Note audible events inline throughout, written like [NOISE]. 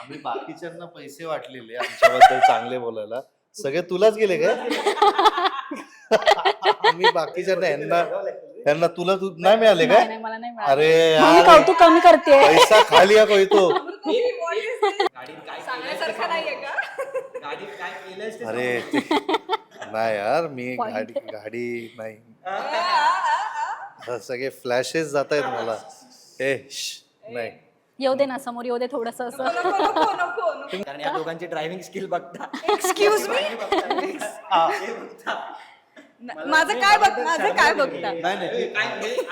आम्ही बाकीच्यांना पैसे वाटलेले आमच्याबद्दल चांगले बोलायला. सगळे तुलाच गेले काय? आम्ही बाकीच्यांना यांना यांना तुला तू नाही मिळाले काय? नाही, मला नाही मिळालं. अरे मग मी यार, कौतुक कमी करते. पैसा खाली या तो. सांगण्यासारखं नाहीये का? गाडीत काय केलंयस ते अरे ते- नाही यार मी. गाडी गाडी नाही. आता सगळे फ्लॅशेस जात आहेत मला. ए श्श, नाही. येऊ दे ना समोर येऊ दे थोडस असं. [LAUGHS] कारण या दोघांची ड्रायव्हिंग स्किल बघता. एक्सक्यूज [LAUGHS] [LAUGHS] मी माझं काय बघ माझं काय बघता? नाही. नाही काय हे-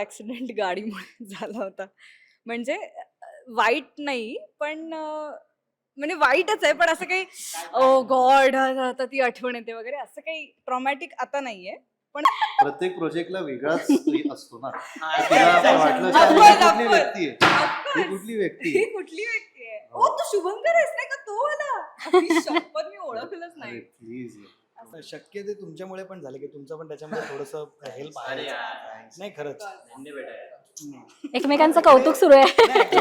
ऍक्सिडेंट गाडीमुळे झाला होता. म्हणजे वाईट नाही पण म्हणजे वाईटच आहे पण असं काही ओ गॉड आता ती आठवण येते वगैरे असं काही ट्रॉमॅटिक आता नाहीये. पण प्रत्येक प्रोजेक्टला वेगळाच असतो ना. हा, तिला. वाटलं की ही कुठली. व्यक्ती आहे? ही. कुठली व्यक्ती ही आहे कुठली व्यक्ती आहे? हो. ओ तू शुभंकर आहेस नाही का? तो आपली शपथ मी ओळखलंच अरे नाही प्लीज शक्य ते तुमच्यामुळे पण झालं की तुमचं पण त्याच्यामध्ये थोडस हेल्प अरे आहे यार. नाही खरंच. धन्य. एकमेकांचं कौतुक सुरू आहे.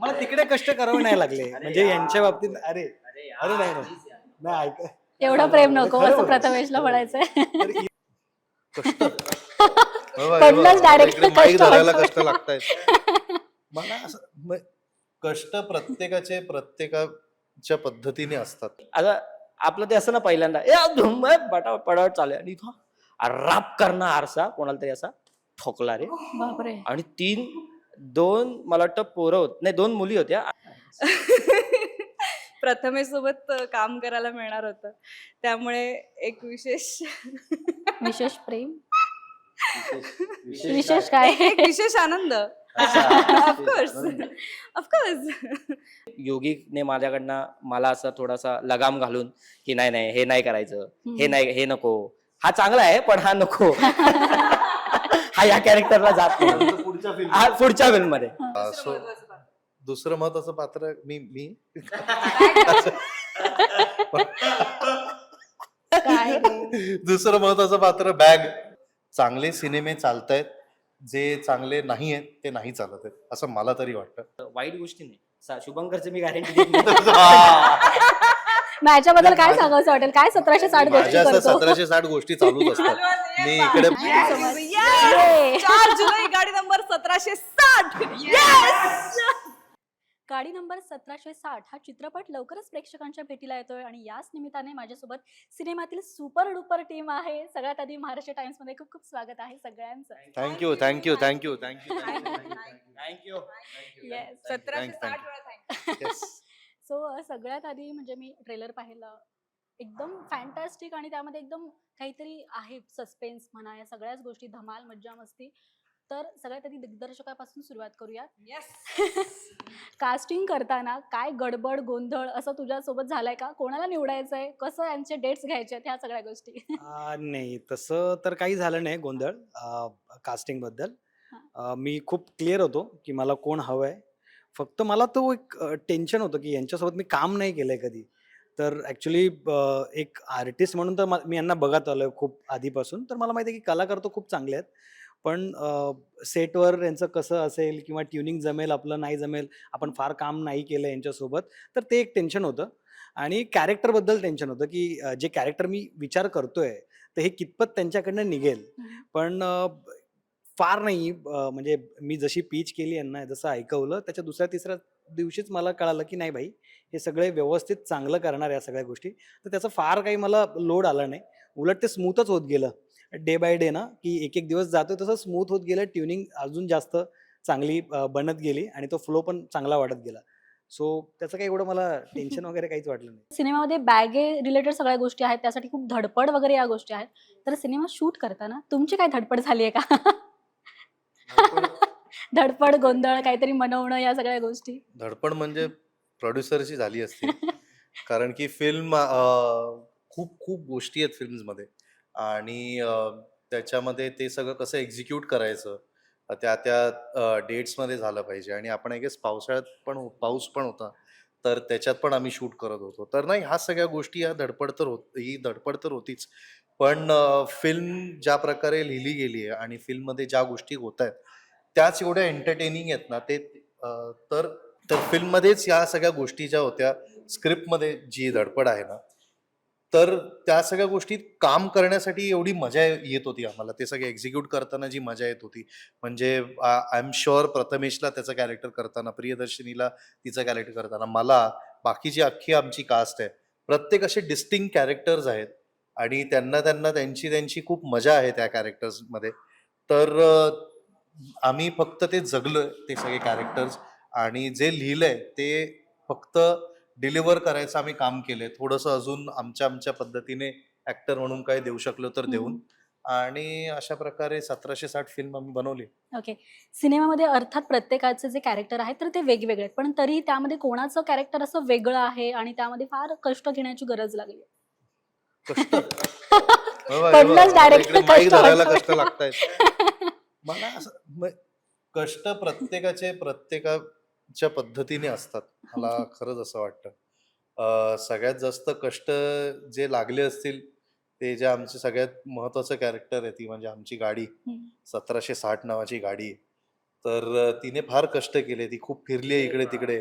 मला तिकडे कष्ट करावे नाही लागले. म्हणजे यांच्या बाबतीत अरे अरे यार, अरे नाही नाही. please यार. नाही ऐक. एवढं प्रेम नको खरं असं बोलतोय. प्रथमेशला म्हणायचंय. तर इ- कष्ट. [LAUGHS] कडनंच direct माईक कष्ट धरायला वाटतोय. कष्ट लागतायत. [LAUGHS] मला असं म- कष्ट प्रत्येकाचे प्रत्येकाच्या पद्धतीने असतात. आता आपलं ते असं ना पहिल्यांदा ए धुम पडावट चालू आहे. आणि इथं राप करणं आरसा कोणाला तरी असा ठोकला रे. बापरे. आणि तीन दोन मला वाटतं पोरं होत नाही दोन मुली होत्या. [LAUGHS] प्रथमेश सोबत काम करायला मिळणार होतं. त्यामुळे एक विशेष [LAUGHS] विशेष प्रेम? विशेष काय? एक विशेष आनंद. ऑफकोर्स ऑफकोर्स योगिकने माझ्याकडनं मला असं थोडासा लगाम घालून की नाही नाही हे नाही करायचं. हे. नाही हे नको. हा चांगला आहे पण हा नको. [LAUGHS] हा या कॅरेक्टरला जात नाही. पुढच्या हा फिल्ममध्ये. दुसरं महत्वाचं पात्र मी मी. काय? दुसरं महत्वाचं पात्र बॅग. चांगले सिनेमे चालतायत. जे चांगले नाही आहेत ते नाही चालत आहेत. असं मला तरी वाटतं. वाईट गोष्टी नाही. सा- शुभंकरची मी गॅरंटी मग याच्याबद्दल काय सांगायचं वाटेल? काय सतराशे साठ गोष्टी माझ्या असं करतो? सतराशे साठ गोष्टी चालूच असतात. [LAUGHS] मी इकडे! [LAUGHS] चार जुलै गाडी नंबर सतराशे साठ. गाडी नंबर सतराशे साठ हा चित्रपट लवकरच प्रेक्षकांच्या भेटीला येतोय आणि याच निमित्ताने माझ्यासोबत सिनेमातील सुपर डुपर टीम आहे. सगळ्यात आधी महाराष्ट्र टाइम्समध्ये खूप खूप स्वागत आहे सगळ्यांचं. Thank you thank you thank you thank you thank you yes सतराशे साठ वेळा. सो [LAUGHS] सगळ्यात आधी म्हणजे मी ट्रेलर पाहिलं. एकदम फॅन्टॅस्टिक आणि त्यामध्ये एकदम काहीतरी आहे सस्पेन्स म्हणा या सगळ्याच गोष्टी धमाल मज्जा मस्ती तर सगळ्यात आधी दिग्दर्शकापासून सुरुवात करूया Yes. [LAUGHS] कास्टिंग करताना काय गडबड गोंधळ असं तुझ्यासोबत झालंय का? कोणाला निवडायचंय? कसं यांचे डेट्स घ्यायचे आहेत? ह्या सगळ्या गोष्टी. [LAUGHS] आ, नाही तसं तर काही झालं नाही गोंधळ कास्टिंगबद्दल. आ, मी खूप क्लिअर होतो की मला कोण हवंय. फक्त मला तो एक टेन्शन होतं की यांच्यासोबत मी काम नाही केलंय कधी. तर ॲक्च्युली एक आर्टिस्ट म्हणून तर मा- मी यांना बघत आलोय खूप आधीपासून. तर मला माहिती आहे की कलाकार तर खूप चांगले आहेत. पण सेटवर यांचं कसं असेल किंवा ट्युनिंग जमेल आपलं नाही जमेल आपण फार काम नाही केलं यांच्यासोबत तर ते एक टेन्शन होतं. आणि कॅरेक्टरबद्दल टेन्शन होतं की जे कॅरेक्टर मी विचार करतोय तर हे कितपत त्यांच्याकडनं निघेल? पण फार नाही म्हणजे मी जशी पीच केली यांना जसं ऐकवलं त्याच्या दुसऱ्या तिसऱ्या दिवशीच मला कळालं की नाही भाई हे सगळे व्यवस्थित चांगलं करणार या सगळ्या गोष्टी. तर त्याचं फार काही मला लोड आला नाही. उलट ते स्मूथच होत गेलं. डे बाय डे ना की एक एक दिवस जातो तसं स्मूथ होत गेलं ट्युनिंग अजून जास्त चांगली बनत गेली आणि तो फ्लो पण चांगला वाढत गेला. सो त्याचं काही एवढं मला टेन्शन [LAUGHS] वगैरे काहीच वाटलं नाही. सिनेमामध्ये बॅगे रिलेटेड सगळ्या गोष्टी आहेत त्यासाठी खूप धडपड वगैरे या गोष्टी आहेत. तर सिनेमा शूट करताना तुमची काय धडपड झाली आहे का? [LAUGHS] धडपड गोंधळ काहीतरी मनवणं या सगळ्या गोष्टी? धडपड म्हणजे प्रोड्युसरची झाली असती. [LAUGHS] कारण की फिल्म खूप खूप गोष्टी आहेत फिल्म्समध्ये आणि त्याच्यामध्ये ते सगळं कसं एक्झिक्यूट करायचं त्या त्या डेट्समध्ये झालं पाहिजे. आणि आपण आय गेस पावसाळ्यात पण हो- पाऊस पण होता तर त्याच्यात पण आम्ही शूट करत होतो. तर नाही ह्या सगळ्या गोष्टी ह्या धडपड तर होत ही धडपड तर होतीच. पण फिल्म ज्या प्रकारे लिहिली गेली आहे आणि फिल्ममध्ये ज्या गोष्टी होत आहेत त्याच एवढ्या एंटरटेनिंग आहेत ना ते तर तर फिल्ममध्येच या सगळ्या गोष्टी ज्या होत्या स्क्रिप्टमध्ये जी धडपड आहे ना तर त्या सगळ्या गोष्टीत काम करण्यासाठी एवढी मजा येत होती आम्हाला. ते सगळे एक्झिक्यूट करताना जी मजा येत होती. म्हणजे आय एम शुअर प्रथमेशला त्याचं कॅरेक्टर करताना प्रियदर्शिनीला तिचं कॅरेक्टर करताना मला बाकीची अख्खी आमची कास्ट आहे प्रत्येक असे डिस्टिंग कॅरेक्टर्स आहेत आणि त्यांना त्यांना त्यांची त्यांची खूप मजा आहे त्या कॅरेक्टर्समध्ये तर आम्ही फक्त ते जगलं ते सगळे कॅरेक्टर्स आणि जे लिहिलंय ते फक्त डिलिव्हर करायचं आम्ही काम केलंय. थोडंसं अजून आमच्या आमच्या पद्धतीने ऍक्टर म्हणून काय देऊ शकलो तर देऊन. आणि अशा प्रकारे सतराशे साठ फिल्म आम्ही बनवली. ओके. सिनेमामध्ये अर्थात प्रत्येकाचे जे कॅरेक्टर आहेत तर ते वेगवेगळे आहेत. पण तरी त्यामध्ये कोणाचं कॅरेक्टर असं वेगळं आहे आणि त्यामध्ये फार कष्ट घेण्याची गरज लागली कष्ट? [LAUGHS] direct इकडे कष्ट धरायला लागतायत. मला असं म- कष्ट प्रत्येकाचे प्रत्येकाच्या पद्धतीने असतात. मला [LAUGHS] खरंच असं वाटतं. अं, सगळ्यात जास्त कष्ट जे लागले असतील ते जे आमचे सगळ्यात महत्वाचं कॅरेक्टर आहे ती म्हणजे आमची गाडी. सतराशे साठ नावाची गाडी. आहे. तर अं, तिने फार कष्ट केले. ती खूप फिरली आहे इकडे तिकडे.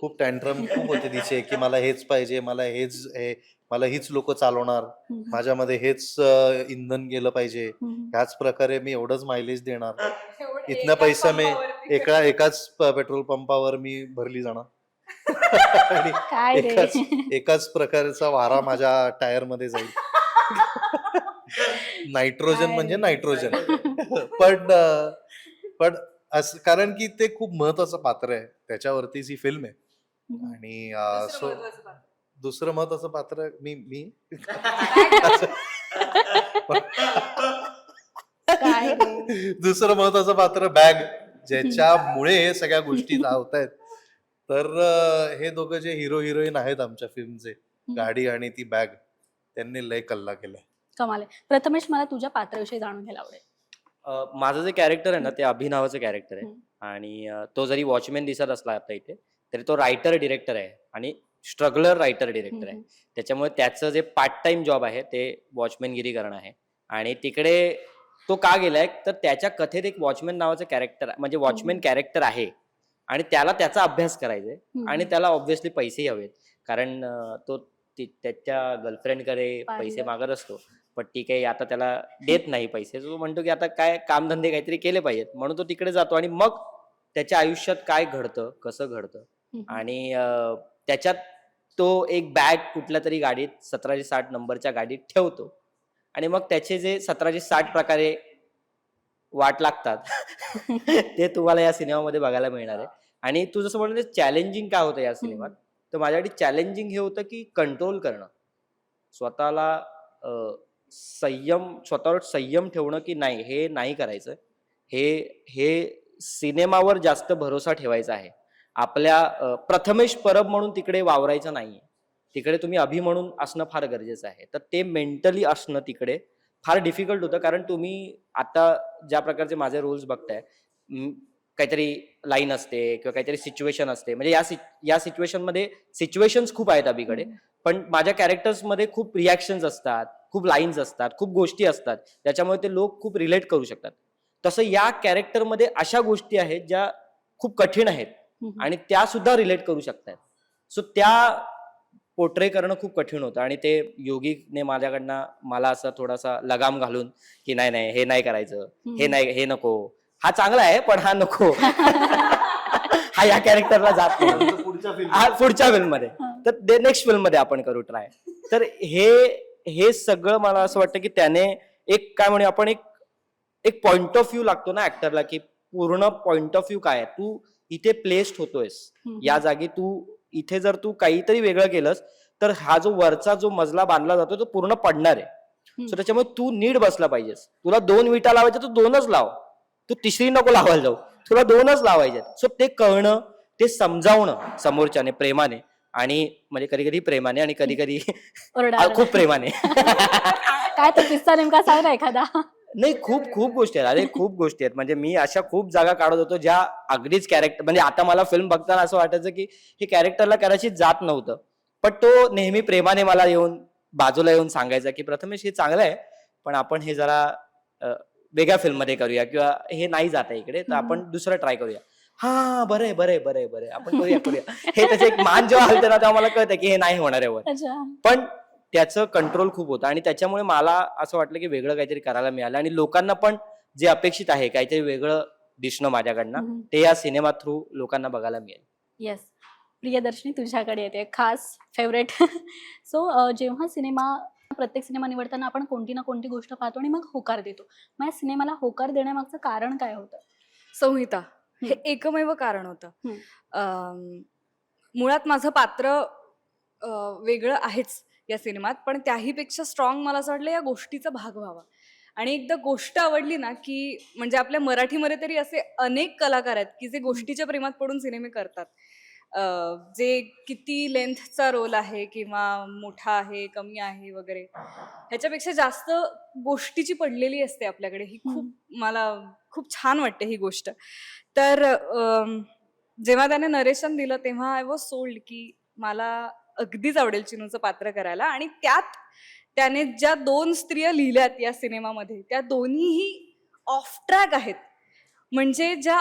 खूप टँट्रम खूप होते तिचे की मला हेच पाहिजे मला हेच हे मला हीच लोक चालवणार. माझ्यामध्ये हेच अं, इंधन गेलं पाहिजे. ह्याच प्रकारे मी एवढंच मायलेज देणार. इतना पैसा मी [LAUGHS] एका एकाच प- पेट्रोल पंपावर मी भरली जाणार. [LAUGHS] आणि काय रे? एकाच एकाच प्रकारचा वारा माझ्या टायरमध्ये जाईल. [LAUGHS] नायट्रोजन काय म्हणजे रे. नायट्रोजन. पण अं, पण असं कारण की ते खूप महत्वाचं पात्र आहे. त्याच्यावरतीच ही फिल्म आहे. हम्म. आणि अं, सो दुसरं महत्वाचं पात्र मी मी? काय रे? दुसरं महत्वाचं पात्र बॅग. ज्याच्यामुळे हे सगळ्या गोष्टी होत आहेत तर हे दोघं जे हिरो हिरोईन आहेत आमच्या फिल्मचे गाडी आणि ती बॅग त्यांनी लय कल्ला केलाय. कमाल आहे. प्रथमेश मला तुझ्या पात्राविषयी जाणून घ्यायला आवडेल. अं, माझं जे कॅरेक्टर आहे ना ते अभिनवाचं कॅरेक्टर आहे. हम्म. आणि अं, तो जरी वॉचमॅन दिसत असला आता इथे तरी तो रायटर डिरेक्टर आहे आणि स्ट्रगलर रायटर डिरेक्टर आहे. हम्म. त्याच्यामुळे त्याचं जे पार्ट टाइम जॉब आहे ते वॉचमॅनगिरी करणं आहे. आणि तिकडे तो का गेलाय? तर त्याच्या कथेत एक वॉचमॅन नावाचं कॅरेक्टर म्हणजे वॉचमॅन कॅरेक्टर आहे. आणि त्याला त्याचा अभ्यास करायचा. आणि त्याला ऑब्व्हियसली पैसेही हवेत. कारण तो त्याच्या गर्लफ्रेंडकडे पैसे. मागत असतो. पण ती काही आता त्याला देत नाही पैसे. तो म्हणतो की आता काय कामधंदे काहीतरी केले पाहिजेत. म्हणून तो तिकडे जातो आणि मग त्याच्या आयुष्यात काय घडतं कसं घडतं. आणि त्याच्यात तो एक बॅग कुठल्या तरी गाडीत सतराशे साठ नंबरच्या गाडीत ठेवतो. आणि मग त्याचे जे सतराशे साठ प्रकारे वाट लागतात [LAUGHS] ते तुम्हाला या सिनेमामध्ये बघायला मिळणार आहे. आणि तू जसं म्हणलं चॅलेंजिंग काय होतं या सिनेमात तर माझ्यासाठी चॅलेंजिंग हे होतं की कंट्रोल करणं. स्वतःला संयम स्वतःवर संयम ठेवणं की नाही हे नाही करायचं. हे हे सिनेमावर जास्त भरोसा ठेवायचा आहे. आपल्या प्रथमेश परब म्हणून तिकडे वावरायचं नाहीये. तिकडे तुम्ही अभि म्हणून असणं फार गरजेचं आहे. तर ते मेंटली असणं तिकडे फार डिफिकल्ट होतं कारण तुम्ही आता ज्या प्रकारचे माझे रोल्स बघताय काहीतरी लाईन असते किंवा काहीतरी सिच्युएशन असते. म्हणजे या सिच- या सिच्युएशनमध्ये सिच्युएशन्स खूप आहेत अभिकडे. पण माझ्या कॅरेक्टर्समध्ये खूप रिॲक्शन्स असतात खूप लाईन्स असतात खूप गोष्टी असतात. त्याच्यामुळे ते लोक खूप रिलेट करू शकतात. तसं या कॅरेक्टरमध्ये अशा गोष्टी आहेत ज्या खूप कठीण आहेत. आणि त्या सुद्धा रिलेट करू शकतात सो त्या पोर्ट्रे करणं खूप कठीण होतं. आणि ते योगिकने माझ्याकडनं मला असं थोडासा लगाम घालून की नाही नाही हे नाही करायचं. हे. नाही हे नको. हा चांगला आहे पण हा नको. [LAUGHS] हा या कॅरेक्टरला जात नाही. पुढच्या फिल्म हा पुढच्या फिल्ममध्ये. हा. तर नेक्स्ट फिल्ममध्ये आपण करू ट्राय तर हे हे सगळं मला असं वाटतं की त्याने एक काय म्हणू आपण एक एक पॉइंट ऑफ व्ह्यू लागतो ना ऍक्टरला की पूर्ण पॉइंट ऑफ व्ह्यू काय आहे? तू इथे प्लेस्ड होतोयस. या जागी तू इथे जर तू काहीतरी वेगळं केलंस तर हा जो वरचा जो मजला बांधला जातो तो पूर्ण पडणार आहे. सो त्याच्यामुळे तू नीट बसला पाहिजेस. तुला दोन विटा लावायच्या तू दोनच लाव. तू तिसरी नको लावायला जाऊ. तुला दोनच लावायच्यात सो ते कळणं ते समजावणं समोरच्याने प्रेमाने आणि म्हणजे कधी कधी प्रेमाने आणि कधी कधी [LAUGHS] खूप प्रेमाने. [LAUGHS] काय तो किस्सा नेमका सांग ना एखादा. नाही खूप खूप गोष्टी आहेत. अरे खूप गोष्टी आहेत. म्हणजे मी अशा खूप जागा काढत होतो ज्या अगदीच कॅरेक्टर म्हणजे आता मला फिल्म बघताना असं वाटायचं की हे कॅरेक्टरला कदाचित जात नव्हतं. पण तो नेहमी प्रेमाने मला येऊन बाजूला येऊन सांगायचा की प्रथमेश हे चांगलं आहे पण आपण हे जरा वेगळ्या फिल्ममध्ये करूया किंवा हे नाही जात आहे इकडे तर आपण दुसरं ट्राय करूया. हा बरंय बरंय बरंय बरंय आपण करूया [LAUGHS] करूया. हे त्याचे एक मान जेव्हा हलते ना तेव्हा मला कळतं की हे नाही होणार आहे वर. पण त्याचं कंट्रोल खूप होतं. आणि त्याच्यामुळे मला असं वाटलं की वेगळं काहीतरी करायला मिळालं. आणि लोकांना पण जे अपेक्षित आहे काहीतरी वेगळं दिसणं माझ्याकडनं ते या सिनेमा थ्रू लोकांना बघायला मिळेल. येस प्रियदर्शनी तुझ्याकडे येते. खास फेवरेट सो [LAUGHS] जेव्हा सिनेमा प्रत्येक सिनेमा निवडताना आपण कोणती ना कोणती गोष्ट पाहतो आणि मग होकार देतो. मग या सिनेमाला होकार देण्यामागचं कारण काय होतं? संहिता. हे. एकमेव कारण होतं. मुळात माझं पात्र वेगळं आहेच. या सिनेमात पण त्याहीपेक्षा स्ट्रॉंग मला असं वाटलं या गोष्टीचा भाग व्हावा. आणि एकदा गोष्ट आवडली ना की म्हणजे आपल्या मराठीमध्ये तरी असे अनेक कलाकार आहेत की जे गोष्टीच्या प्रेमात पडून सिनेमे करतात. जे किती लेंथचा रोल आहे किंवा मोठा आहे कमी आहे वगैरे ह्याच्यापेक्षा जास्त गोष्टीची पडलेली असते आपल्याकडे. ही खूप मला खूप छान वाटते ही गोष्ट. तर जेव्हा त्याने नरेशन दिलं तेव्हा आय वॉज सोल्ड की मला अगदीच आवडेल चिनूचं पात्र करायला. आणि त्यात त्याने ज्या दोन स्त्रिया लिहिल्यात या सिनेमामध्ये त्या दोन्हीही ऑफ ट्रॅक आहेत. म्हणजे ज्या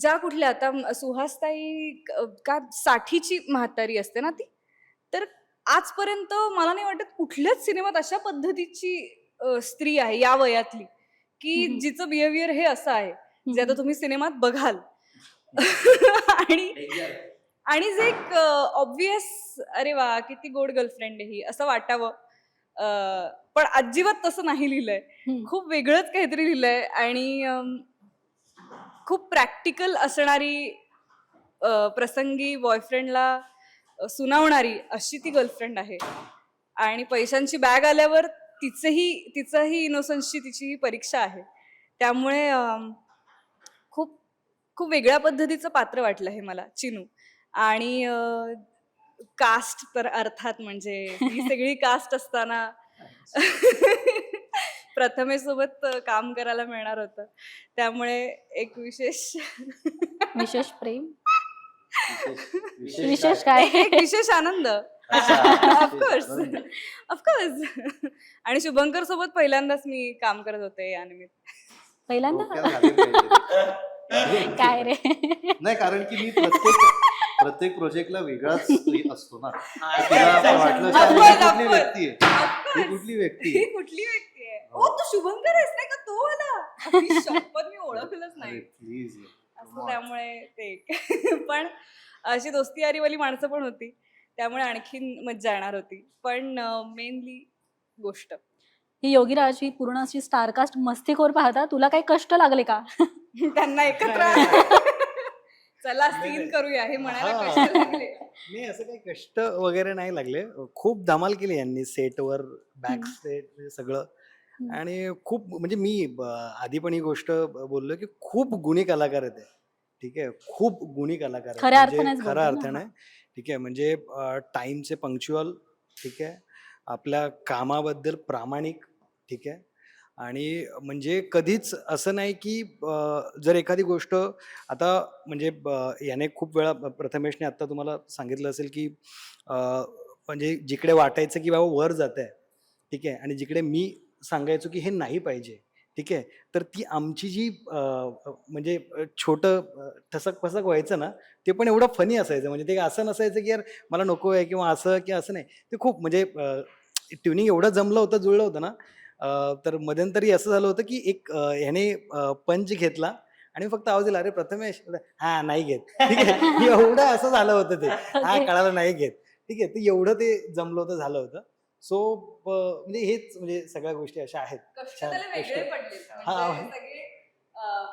ज्या कुठल्या आता सुहासताई क- का साठीची म्हातारी असते ना ती तर आजपर्यंत मला नाही वाटत कुठल्याच सिनेमात अशा पद्धतीची स्त्री आहे या वयातली की. जिचं बिहेवियर हे असं आहे जे आता तुम्ही सिनेमात बघाल. [LAUGHS] आणि आणि जे एक ऑब्विस अरे वा किती गोड गर्लफ्रेंड आहे ही असं वाटावं. पण अजिबात तसं नाही लिहिलंय. खूप वेगळंच काहीतरी लिहिलंय आणि खूप प्रॅक्टिकल असणारी प्रसंगी बॉयफ्रेंडला सुनावणारी अशी ती गर्लफ्रेंड आहे. आणि पैशांची बॅग आल्यावर तिचंही तिचंही इनोसन्सची तिची ही परीक्षा आहे. त्यामुळे खूप खूप वेगळ्या पद्धतीचं पात्र वाटलं हे मला चिनू. आणि कास्ट तर अर्थात म्हणजे ही [LAUGHS] सगळी कास्ट असताना [LAUGHS] प्रथमेसोबत काम करायला मिळणार होतं. त्यामुळे एक विशेष [LAUGHS] विशेष प्रेम? विशेष काय? एक विशेष आनंद. ऑफकोर्स ऑफकोर्स आणि शुभंकर सोबत पहिल्यांदाच मी काम करत होते या निमित्त. पहिल्यांदा. काय रे? नाही कारण की मी प्रत्येक प्रत्येक प्रोजेक्टला वेगळाच असतो ना. तर तिला वाटलं की ही कुठली. व्यक्ती आहे? ही कुठली व्यक्ती ही आहे कुठली व्यक्ती आहे? हो. ओ तू शुभंकर आहेस नाही का? तो आला मी शपथ मी ओळखलंच नाही. प्लीज असं त्यामुळे ते एक. [LAUGHS] पण अशी दोस्ती यारीवाली माणसं पण होती. त्यामुळे आणखीन मज्जा येणार होती. पण मेनली गोष्ट. ही योगीराज ही पूर्ण अशी स्टारकास्ट मस्तीखोर पाहता तुला काही कष्ट लागले का? [LAUGHS] त्यांना एकत्र चला सीन. करूया हे म्हणायला हा. कष्ट लागले नाही असं काही कष्ट वगैरे नाही लागले खूप धमाल केली यांनी सेटवर बॅक. सेट सगळं हम्म. आणि खूप म्हणजे मी ब- आधी पण ही गोष्ट ब- बोललो की खूप गुणी कलाकार आहेत हे. ठीक आहे खूप गुणी कलाकार आहेत. खऱ्या म्हणजे अर्थानेच खऱ्या बोलतो ना. अर्थाने ठीक आहे म्हणजे टाइमचे पंक्च्युअल ठीक आहे आपल्या कामाबद्दल प्रामाणिक ठीक आहे आणि म्हणजे कधीच असं नाही की जर एखादी गोष्ट आता म्हणजे ब- याने खूप वेळा प्रथमेशने आता तुम्हाला सांगितलं असेल की म्हणजे जिकडे वाटायचं की बाबा वर जात आहे ठीक आहे आणि जिकडे मी सांगायचो की हे नाही पाहिजे ठीक आहे तर ती आमची जी म्हणजे छोटं ठसक फसक व्हायचं ना ते पण एवढं फनी असायचं. म्हणजे ते असं नसायचं की यार मला नको आहे किंवा असं की असं नाही. ते खूप म्हणजे ट्युनिंग एवढं जमलं होतं जुळलं होतं ना अं, तर मध्यंतरी असं झालं होतं की एक अं, ह्याने पंच घेतला आणि फक्त आवाज दिला अरे प्रथमेश. हा नाही घेत. ठीक आहे. [LAUGHS] एवढं असं झालं होतं ते. [LAUGHS] हा. कळालं नाही घेत. ठीक आहे. तर एवढं ते जमलं होतं झालं होतं. सो म्हणजे हेच म्हणजे सगळ्या गोष्टी अशा आहेत. कष्ट छान, त्याला वेगळे कष्ट. पडले हा. म्हणजे सगळे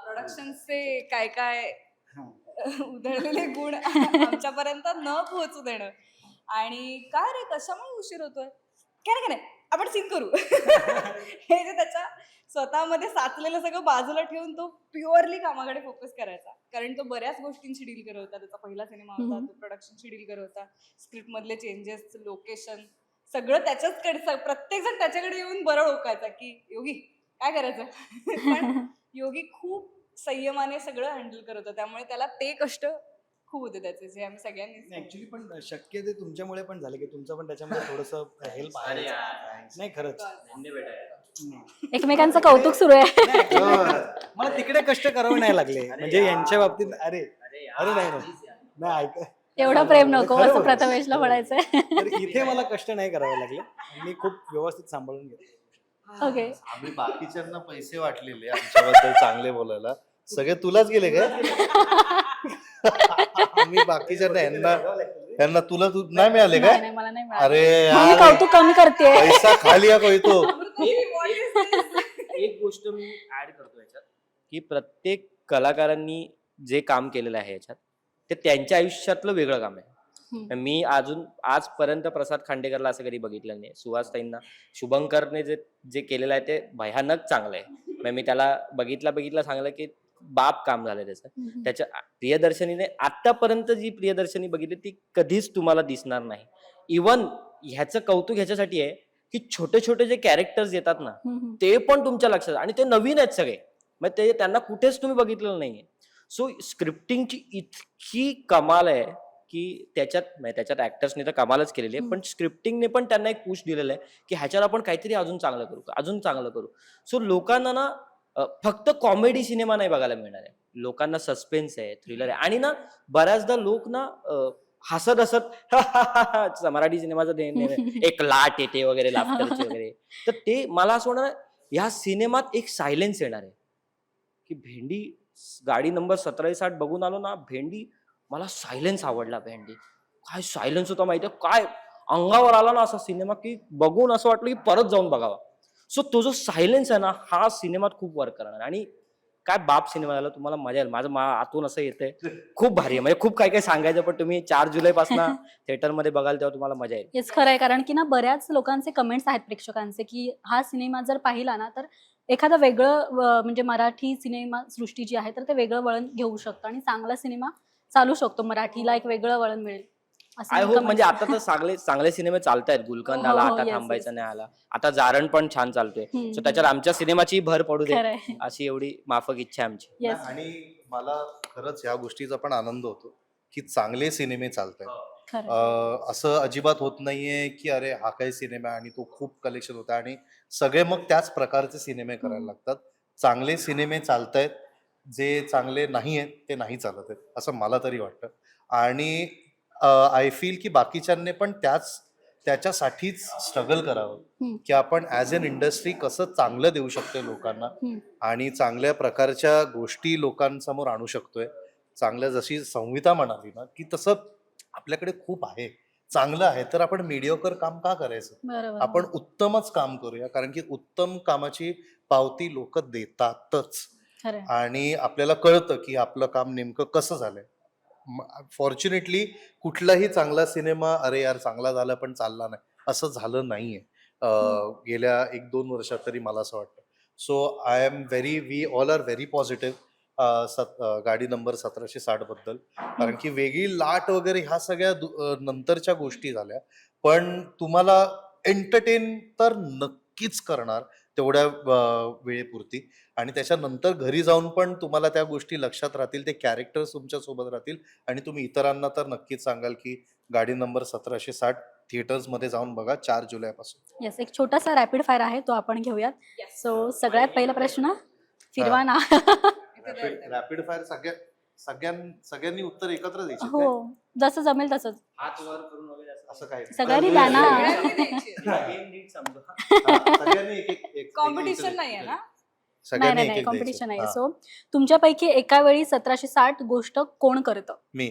प्रोडक्शनचे काय काय हा. [LAUGHS] उधळलेले गुण आमच्यापर्यंत न पोहोचू देणं. आणि काय रे कशामुळे उशीर होतोय? काय रे काय नाही आपण सीन करू. [LAUGHS] हे जे त्याच्या स्वतःमध्ये साचलेलं सगळं बाजूला ठेवून तो प्युअरली कामाकडे फोकस करायचा. कारण तो बऱ्याच गोष्टींची डील करत होता त्याचा पहिला सिनेमा होता. तो प्रोडक्शनची डील करत होता स्क्रिप्ट मधले चेंजेस लोकेशन सगळं त्याच्याचकडे प्रत्येक जण त्याच्याकडे येऊन बरं ओळखायचा की योगी काय करायचं? [LAUGHS] पण [LAUGHS] योगी खूप संयमाने सगळं हँडल करत होता. त्यामुळे त्याला ते कष्ट खूप होते त्याचे जे आम्ही सगळ्यांनी ऍक्च्युली पण शक्य ते तुमच्यामुळे पण झालं की तुमचं पण त्याच्यामध्ये थोडस हेल्प आहे. नाही खरंच. एकमेकांचं कौतुक सुरू आहे. मला तिकडे कष्ट करावे नाही लागले. म्हणजे यांच्या बाबतीत अरे अरे नाही नाही. ऐक. एवढं प्रेम नको असं. प्रथमेशला म्हणायचंय. तर इथे मला कष्ट नाही करावे लागले. मी खूप व्यवस्थित सांभाळून घेतले ओके. आम्ही बाकीच्यांना पैसे वाटलेले आमच्याबद्दल चांगले बोलायला. सगळे तुलाच गेले काय? [LAUGHS] [LAUGHS] यांना यांना तुला तू नाही मिळाले नाही काय? नाही, मला नाही मिळालं. अरे यार, कौतुक कमी करते पैसा खाली या तो. [LAUGHS] एक गोष्ट मी ऍड करतो याच्यात की प्रत्येक कलाकारांनी जे काम केलेलं आहे याच्यात ते त्यांच्या आयुष्यातलं वेगळं काम आहे. हम्म. मी अजून आजपर्यंत प्रसाद खांडेकरला असं कधी बघितलं नाही. सुहासताईंना शुभंकरने जे जे केलेलं आहे ते भयानक चांगलं आहे. [LAUGHS] म्हणजे मी त्याला बघितला बघितला सांगलं की बाप काम झालंय त्याचं. त्याच्या प्रियदर्शनीने आतापर्यंत जी प्रियदर्शनी बघितली ती कधीच तुम्हाला दिसणार नाही इवन ह्याचं कौतुक ह्याच्यासाठी आहे की छोटे छोटे जे कॅरेक्टर्स येतात ना. ते पण तुमच्या लक्षात आणि ते नवीन आहेत सगळे मग ते त्यांना कुठेच तुम्ही बघितलेलं नाहीये सो स्क्रिप्टिंगची इतकी कमाल आहे की त्याच्यात म्हणजे त्याच्यात ऍक्टर्सने तर कमालच केलेली आहे. पण स्क्रिप्टिंगने पण त्यांना एक पुश दिलेलं आहे की ह्याच्यावर आपण काहीतरी अजून चांगलं करू अजून चांगलं करू सो लोकांना ना फक्त कॉमेडी सिनेमा नाही बघायला मिळणार आहे. लोकांना सस्पेन्स आहे थ्रिलर आहे. आणि ना बऱ्याचदा लोक ना हसत हसत मराठी सिनेमाचं. [LAUGHS] एक लाट येते वगैरे लाफ्टरची [LAUGHS] वगैरे. तर ते मला असं होणार ह्या सिनेमात एक सायलेन्स येणार आहे. की भेंडी गाडी नंबर सतरा साठ बघून आलो ना भेंडी मला सायलेन्स आवडला भेंडी. काय सायलेन्स होता माहितीये? काय अंगावर आला ना असा सिनेमा की बघून असं वाटलं की परत जाऊन बघावा. सो तो जो सायलेन्स आहे ना हा सिनेमात खूप वर्क करणार. आणि काय बाप सिनेमा झाला तुम्हाला मजा येईल. माझं मा आतून असं येतंय. खूप भारी आहे. म्हणजे खूप काय काय सांगायचं पण तुम्ही चार जुलै पासून थिएटरमध्ये [LAUGHS] बघाल तेव्हा तुम्हाला मजा येईल. हेच खरं आहे. कारण की ना बऱ्याच लोकांचे कमेंट्स आहेत प्रेक्षकांचे की हा सिनेमा जर पाहिला ना तर एखादं वेगळं म्हणजे मराठी सिनेमा सृष्टी जी आहे तर ते वेगळं वळण घेऊ शकतं. आणि चांगला सिनेमा चालू शकतो. मराठीला एक वेगळं वळण मिळेल. असं आय होप comments- म्हणजे. आता तर चांगले चांगले सिनेमे चालत आहेत गुलकंद हो, आला हो, आता yes, थांबायचा yes. नाही आला. आता जारण पण छान चालतोय. हम्म, सो त्याच्यात आमच्या सिनेमाची भर पडू दे अशी एवढी माफक इच्छा आहे आमची. येस आणि मला खरंच ह्या गोष्टीचा पण आनंद होतो की चांगले सिनेमे चालत आहेत खरं असं अजिबात होत नाहीये की अरे हा काही सिनेमा आहे आणि तो खूप कलेक्शन होता आणि सगळे मग त्याच प्रकारचे सिनेमे करायला. लागतात. चांगले सिनेमे चालत आहेत जे चांगले नाही आहेत ते नाही चालत आहेत असं मला तरी वाटतं. आणि आय फील की बाकीच्यांनी पण त्याच त्याच्यासाठीच स्ट्रगल करावं. की आपण ॲज अन इंडस्ट्री कसं चांगलं देऊ शकतोय लोकांना. आणि चांगल्या प्रकारच्या गोष्टी लोकांसमोर आणू शकतोय. चांगल्या जशी संहिता म्हणाली ना की तसं आपल्याकडे खूप आहे. चांगलं आहे तर आपण मीडियोकर काम का करायचं? आपण उत्तमच काम करूया कारण की उत्तम कामाची पावती लोक देतातच. आणि आपल्याला कळतं की आपलं काम नेमकं कसं झालंय. फॉर्च्युनेटली कुठलाही चांगला सिनेमा अरे यार चांगला झाला पण चालला नाही. असं झालं नाहीये. गेल्या एक दोन वर्षात तरी मला असं वाटतं. So I am very we all are very positive सत गाडी नंबर सतराशे साठबद्दल. कारण की वेगळी लाट वगैरे ह्या सगळ्या नंतरच्या गोष्टी झाल्या. पण तुम्हाला एंटरटेन तर नक्कीच करणार. तेवढ्या वेळेपुरती. आणि त्याच्यानंतर घरी जाऊन पण तुम्हाला त्या गोष्टी लक्षात राहतील ते कॅरेक्टर्स तुमच्यासोबत राहतील. आणि तुम्ही इतरांना तर नक्कीच सांगाल की गाडी नंबर सतराशे साठ थिएटर्समध्ये जाऊन बघा चार जुलैपासून. येस एक छोटासा रॅपिड फायर आहे तो आपण घेऊयात. सो सगळ्यात पहिला प्रश्न फिरवा ना. रॅपिड फायर सगळ्या सगळ्यां सगळ्यांनी उत्तर एकत्र द्यायचे हो जसं जमेल तसंच. हात वर करून वगैरे असं. असं काय सगळ्यांनी द्या ना. हा, सगळ्यांनी एक- कॉम्पिटिशन नाही आहे ना? नाही. नाही कॉम्पिटिशन. आहे सो तुमच्यापैकी एका वेळी सतराशे साठ गोष्ट कोण करतं? मी.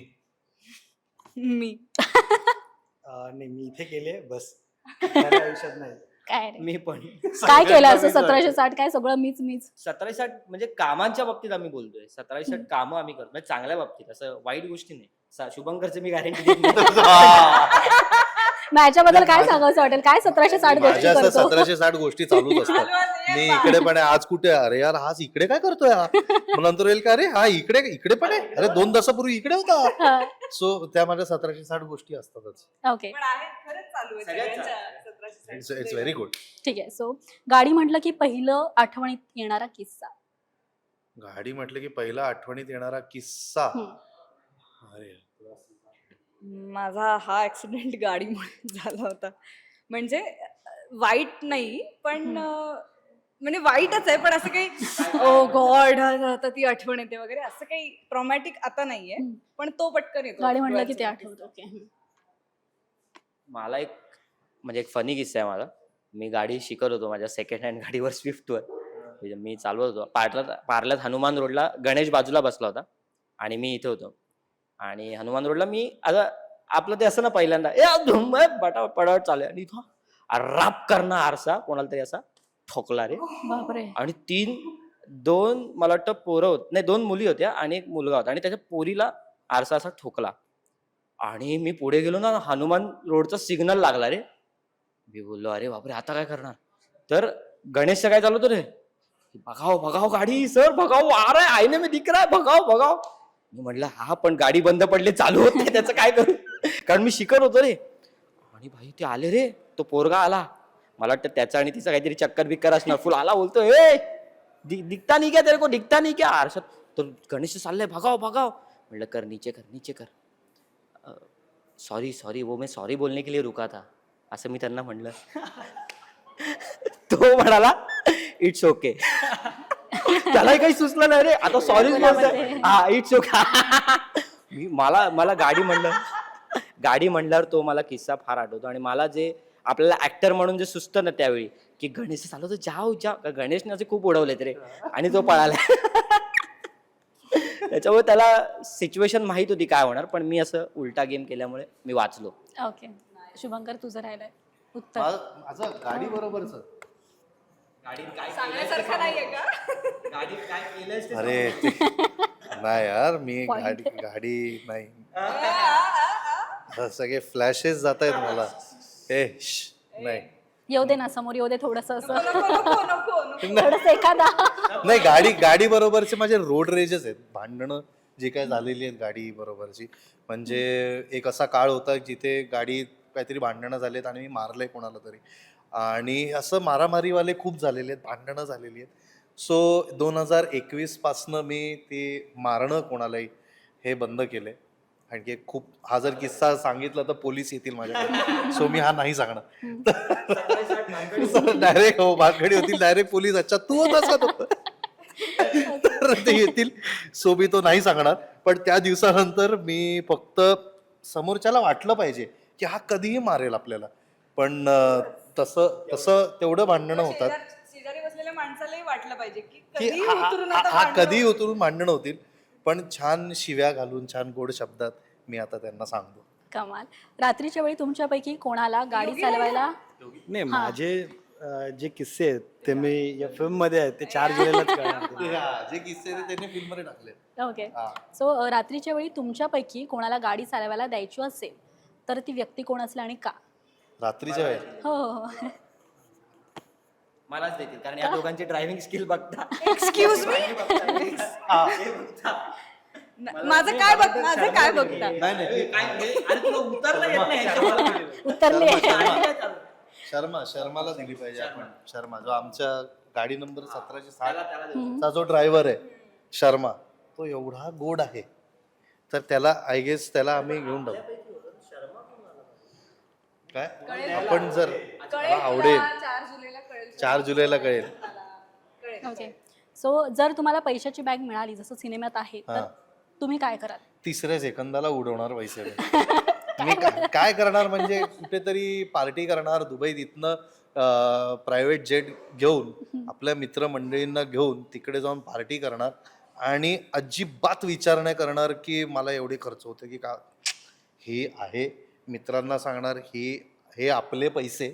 [LAUGHS] मी. अं, नाही मी इथे केले बस. [LAUGHS] आयुष्यात नाही. काय रे? मी पण. काय केलं असं सतराशे. साठ? काय सगळं मीच मीच. सतराशे साठ म्हणजे कामांच्या बाबतीत आम्ही बोलतोय. सतराशे साठ हम्म. कामं आम्ही करतो म्हणजे चांगल्या बाबतीत. असं वाईट गोष्टी नाही. सा- शुभंकरचे मी गॅरंटी [LAUGHS] मग याच्याबद्दल काय सांगायचं वाटेल? काय सतराशे साठ गोष्टी माझ्या असं करतो? सतराशे साठ गोष्टी चालूच [LAUGHS] असतात. मी इकडे पण आहे आज कुठे? आहे? अरे यार आज इकडे काय करतोय हा? मग नंतर येईल का अरे हा इकडे इकडे पण आहे? अरे दोन तासापूर्वी इकडे होता. [LAUGHS] सो त्या माझ्या सतराशे साठ गोष्टी असतातच. ओके पण आहे खरंच चालू आहे सगळ्यात सगळ्यांच्या सतराशे इट्स व्हेरी गुड ठीक आहे. सो गाडी म्हटलं की पहिलं आठवणीत येणारा किस्सा. गाडी म्हटलं की पहिला आठवणीत येणारा किस्सा. हम्म. अरे माझा हा ऍक्सिडेंट [LAUGHS] गाडीमुळे झाला होता. म्हणजे वाईट नाही पण म्हणजे वाईटच आहे पण असं काही ओ गॉड आता ती आठवण येते वगैरे असं काही ट्रॉमॅटिक आता नाहीये. पण तो पटकन येतो. गाडी म्हणलं की ते. आठवत. ओके. मला एक म्हणजे एक फनी किस्सा आहे माझा. मी गाडी शिकत होतो माझ्या सेकंड हँड गाडीवर स्विफ्टवर म्हणजे मी चालवत होतो. पार्ल्यात पार्ल्यात हनुमान रोडला गणेश बाजूला बसला होता. आणि मी इथे होतो. आणि हनुमान रोडला मी आता आपलं ते असं ना पहिल्यांदा ए धुम बटा पडावट चालू आहे. आणि इथं राप करणं आरसा कोणाला तरी असा ठोकला रे. बापरे. आणि तीन दोन मला वाटतं पोरं होत नाही दोन मुली होत्या आणि एक मुलगा होता आणि त्याच्या पोरीला आरसा असा ठोकला. आणि मी पुढे गेलो ना हनुमान रोडचा सिग्नल लागला रे. मी बोललो अरे बापरे आता काय करणार? तर गणेशचं काय चालू होतं रे बघाव बघाव गाडी सर बघाव आ रहा है आईने में दिख रहा है बघाव बघाव मी म्हटलं हा पण गाडी बंद पडली चालू होत नाही त्याचं काय करू? कारण मी शिकत होतो रे. आणि भाई ते आले रे तो पोरगा आला. मला वाटतं त्याचा आणि तिचा काहीतरी चक्कर बिक्कर असणार. फुल आला बोलतो ए दिखता नाही क्या तेरे को? दिखता नाही क्या? आरशात. तर गणेश चाललंय भगाव भगाव. म्हटलं कर नीचे कर नीचे कर. सॉरी सॉरी वो मैं सॉरी बोलने के लिए रुका था असं मी त्यांना म्हणलं. तो म्हणाला इट्स ओके त्यालाही काही सुचलं नाही रे. आता सॉरी बोलामध्ये. हा इट्स ओके मी मला मला गाडी म्हणलं. गाडी म्हणल्यावर तो मला किस्सा फार आठवतो. आणि मला जे आपल्याला ऍक्टर म्हणून जे सुचतं ना त्यावेळी की गणेश चालवतो जाऊ जा का गणेशने असे खूप उडवलेत रे. आणि तो पळाला. त्याच्यामुळे त्याला सिच्युएशन माहीत होती काय होणार पण मी असं उलटा गेम केल्यामुळे मी वाचलो. ओके शुभंकर तुझं राहिलंय. उत्तर. माझं गाडी बरोबरच सांगण्यासारखं नाहीये का? अरे ते- नाही यार मी. गाडी गाडी नाही. सगळे फ्लॅशेस जात आहेत मला. ए श्श, नाही. येऊ दे ना समोर येऊ दे थोडस असं. नको नको नको नको [LAUGHS] थोडस एखादा. नाही गाडी गाडी बरोबरचे माझे रोड रेजेस आहेत. भांडणं जी काय झालेली आहेत गाडी बरोबरची. म्हणजे एक असा काळ होता जिथे गाडी काहीतरी भांडणं झालेत आणि मी मारलंय कोणाला तरी. आणि असं मारामारीवाले खूप झालेले आहेत भांडणं झालेली आहेत. सो दोन हजार एकवीस पासनं मी ती मारणं कोणालाही हे बंद केलंय. आणखी एक खूप हा जर किस्सा सांगितला तर पोलीस येतील माझ्याकडे. सो मी हा नाही सांगणार. डायरेक्ट [LAUGHS] हो भानगडी होतील डायरेक्ट पोलीस अच्छा तू होतास का तो? तर ते येतील. सो मी तो नाही सांगणार. पण त्या दिवसानंतर मी फक्त समोरच्याला वाटलं पाहिजे की हा कधीही मारेल आपल्याला. पण तसं तसं तेवढं भांडणं होतात. शेजार- शेजारी बसलेल्या माणसालाही वाटलं पाहिजे की की कधी हा- उतरून हा आता हा भांडणं कधी होतील. उतरून भांडणं होतील. पण छान शिव्या घालून छान गोड शब्दात मी आता त्यांना सांगतो. कमाल. रात्रीच्या वेळी तुमच्यापैकी कोणाला गाडी चालवायला नाही माझे अं, जे किस्से आहेत ते मी या फिल्ममध्ये आहेत ते चार [LAUGHS] जुलैलाच कळणार. जे किस्से ते त्यांनी फिल्ममध्ये टाकले ओके. हा. सो रात्रीच्या वेळी तुमच्यापैकी कोणाला गाडी चालवायला द्यायची असेल तर ती व्यक्ती कोण असेल आणि का? रात्रीच्या वेळेत. हो. मलाच देतील कारण या दोघांची ड्रायव्हिंग स्किल बघता. एक्सक्यूज मी माझं काय बघ माझं काय बघता? नाही नाही. उतरले शर्मा. शर्माला दिली पाहिजे आपण. शर्मा. जो आमच्या गाडी नंबर सतराशे साठ हम्म. चा जो ड्रायव्हर आहे शर्मा तो एवढा गोड आहे. तर त्याला आय गेस त्याला आम्ही घेऊन जाऊ. काय? आपण जर मला आवडेल. चार जुलैला कळेल ओके. सो जर तुम्हाला पैशाची बॅग मिळाली जसं सिनेमात आहे तर हा. तुम्ही काय कराल? तिसऱ्या सेकंदाला उडवणार पैसे. [LAUGHS] मी. का- काय करणार म्हणजे कुठेतरी पार्टी करणार दुबईत इथनं प्रायव्हेट जेट घेऊन आपल्या मित्रमंडळींना घेऊन तिकडे जाऊन पार्टी करणार आणि अजिबात विचार नाही करणार की मला एवढे खर्च होते की का? हे आहे. मित्रांना सांगणार ही हे आपले पैसे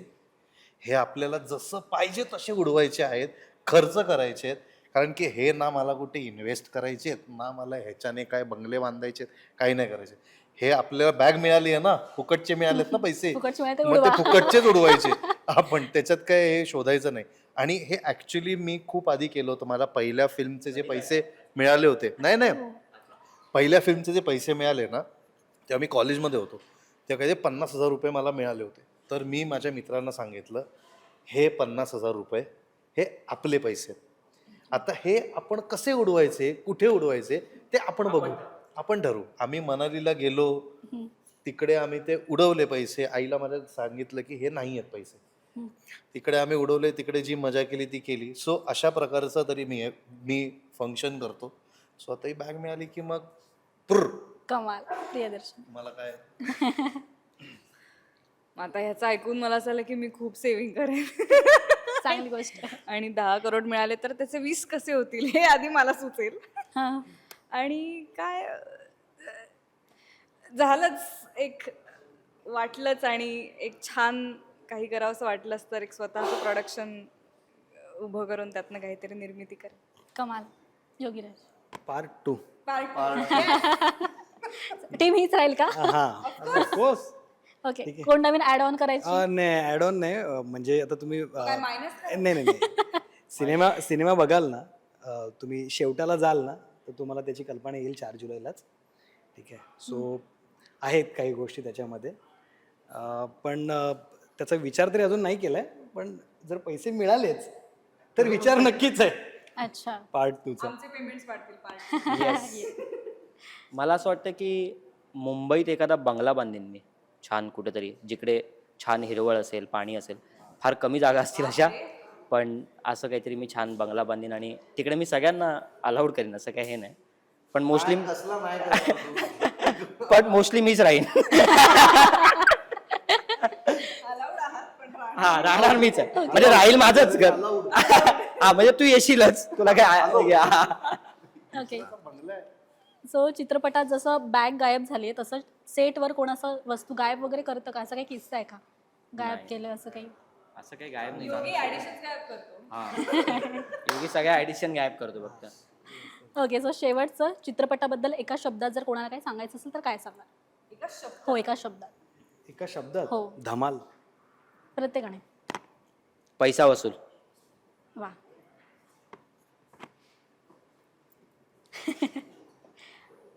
हे आपल्याला जसं पाहिजे तसे उडवायचे आहेत खर्च करायचे आहेत. कारण की हे ना मला कुठे इन्व्हेस्ट करायचे आहेत ना मला ह्याच्याने काय बंगले बांधायचे आहेत, काही नाही करायचे हे आपल्याला बॅग मिळाली आहे ना फुकटचे मिळालेत ना पैसे [LAUGHS] मग ते. फुकटचेच उडवायचे. [LAUGHS] आपण त्याच्यात काय हे शोधायचं नाही. आणि हे ऍक्च्युली मी खूप आधी केलं होतं. मला पहिल्या फिल्मचे जे पैसे मिळाले होते. नाही नाही. पहिल्या फिल्मचे जे पैसे मिळाले ना तेव्हा मी कॉलेजमध्ये होतो. तेव्हा काही पन्नास हजार रुपये मला मिळाले होते. तर मी माझ्या मित्रांना सांगितलं हे पन्नास हजार रुपये हे आपले पैसे आहेत. आता हे आपण कसे उडवायचे कुठे उडवायचे ते आपण बघू. आपण ठरवू. आम्ही मनालीला गेलो. तिकडे आम्ही ते उडवले पैसे. आईला माझ्या सांगितलं की हे नाही आहेत पैसे. तिकडे आम्ही उडवले. तिकडे जी मजा केली ती केली. सो अशा प्रकारचं तरी मी मी फंक्शन करतो. सो आता ही बॅग मिळाली की मग पुर. कमाल. प्रियदर्शन. मला काय? मग [LAUGHS] आता ह्याचं ऐकून मला असं आलं की मी खूप सेव्हिंग करेन. [LAUGHS] चांगली गोष्ट. आणि दहा करोड मिळाले तर त्याचे वीस कसे होतील हे आधी मला सुचेल. हा. आणि काय अं, झालंच एक वाटलंच आणि एक छान काही करावंसं वाटलंच तर एक स्वतःचं प्रोडक्शन उभं करून त्यातनं काहीतरी निर्मिती करेल कमाल. योगीराज. पार्ट टू [LAUGHS] टीम हीच राहील का? हा ऑफकोर्स ओके ठीक आहे. कोण नवीन ऍड ऑन करायची? नाही ॲड ऑन नाही. अं, म्हणजे आता तुम्ही अं, काय minus नाही नाही नाही. [LAUGHS] सिनेमा सिनेमा बघाल ना अं, तुम्ही शेवटाला जाल ना तर तुम्हाला त्याची कल्पना येईल चार जुलैलाच. ठीक आहे. सो आहेत काही गोष्टी त्याच्यामध्ये. अं, पण अं, त्याचा विचार तरी अजून नाही केलाय पण जर पैसे मिळालेच तर विचार नक्कीच आहे. अच्छा. पार्ट टूचा पेमेंट्स. मला असं वाटतं की मुंबईत एखादा बंगला बांधेन मी छान कुठेतरी जिकडे छान हिरवळ असेल पाणी असेल फार कमी जागा असतील अशा पण असं काहीतरी मी छान बंगला बांधीन आणि तिकडे मी सगळ्यांना अलाउड करीन असं काही हे नाही. पण मोस्टली [LAUGHS] पण मोस्टली मीच राहीन. हा राहणार मीच आहे. म्हणजे राहील माझंच घर. हा म्हणजे तू येशीलच. तुला काय ओके सो चित्रपटात जसं बॅग गायब झाली आहे तसं सेटवर कोण असं वस्तू गायब वगैरे करतं का? असा काही किस्सा आहे का? गायब नाही. केलं असं काही? असं काही गायब नाही योगी झालं. करतो. हा. योगी सगळ्या ऍडिशन गायब करतो फक्त. ओके सो शेवटचं चित्रपटाबद्दल एका शब्दात जर कोणाला काही सांगायचं असेल तर काय एका शब्द हो एका शब्दात. एका शब्दात? हो. धमाल. प्रत्येकाने. पैसा वसूल. वा. [LAUGHS]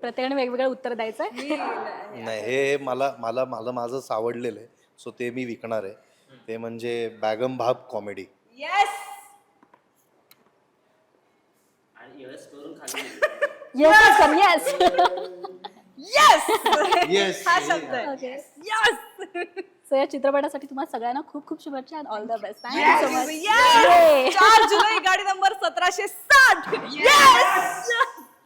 प्रत्येकाने वेगवेगळं उत्तर द्यायचं आहे. नाही हे मला मला मला माझंच आवडलेलं आहे. सो ते मी विकणार आहे. ते म्हणजे बॅगम भाब comedy. Yes yes sir yes yes yes हा शब्द आहे. सो या चित्रपटासाठी तुम्हाला सगळ्यांना खूप खूप शुभेच्छा all the best thank you so much चार जुलै गाडी नंबर सतराशे साठ. येस